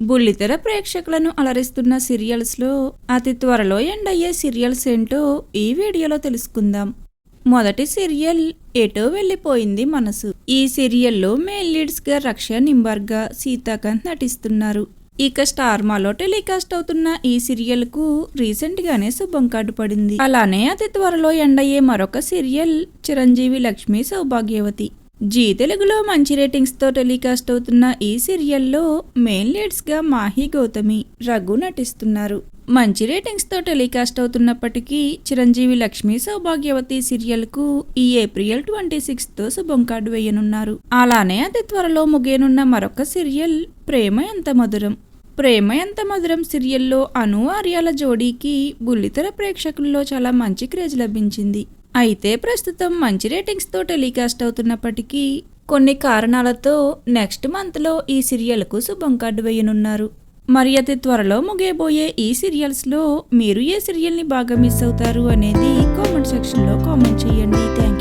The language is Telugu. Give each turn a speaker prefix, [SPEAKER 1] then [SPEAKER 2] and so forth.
[SPEAKER 1] బుల్లితెర ప్రేక్షకులను అలరిస్తున్న సీరియల్స్లో అతి త్వరలో ఎండ్ అయ్యే సీరియల్స్ ఏంటో ఈ వీడియోలో తెలుసుకుందాం. మొదటి సీరియల్ ఎటో వెళ్ళిపోయింది మనసు. ఈ సీరియల్లో మెయిన్ లీడ్స్గా రక్ష నింబర్గా సీతాకాంత్ నటిస్తున్నారు. ఇక స్టార్ మాలో టెలికాస్ట్ అవుతున్న ఈ సీరియల్కు రీసెంట్ గానే శుభం కార్డు పడింది అలానే అతి త్వరలో ఎండయ్యే మరొక సీరియల్ చిరంజీవి లక్ష్మి సౌభాగ్యవతి. జీ తెలుగులో మంచి రేటింగ్స్తో టెలికాస్ట్ అవుతున్న ఈ సీరియల్లో మెయిన్ లీడ్స్గా మాహి గౌతమి రఘు నటిస్తున్నారు. మంచి రేటింగ్స్తో టెలికాస్ట్ అవుతున్నప్పటికీ చిరంజీవి లక్ష్మీ సౌభాగ్యవతి సీరియల్కు ఈ ఏప్రిల్ ట్వంటీ సిక్స్త్ శుభం కార్డు వేయనున్నారు. అలానే అతి త్వరలో ముగియనున్న మరొక సీరియల్ ప్రేమ ఎంత మధురం. ప్రేమ ఎంత మధురం సీరియల్లో అను ఆర్యాల జోడీకి బుల్లితెర ప్రేక్షకుల్లో చాలా మంచి క్రేజ్ లభించింది. అయితే ప్రస్తుతం మంచి రేటింగ్స్తో టెలికాస్ట్ అవుతున్నప్పటికీ కొన్ని కారణాలతో నెక్స్ట్ మంత్లో ఈ సీరియల్కు శుభం కార్డు వేయనున్నారు. మరి అతి త్వరలో ముగియబోయే ఈ సీరియల్స్లో మీరు ఏ సీరియల్ని బాగా మిస్ అవుతారు అనేది కామెంట్ సెక్షన్లో కామెంట్ చేయండి. థ్యాంక్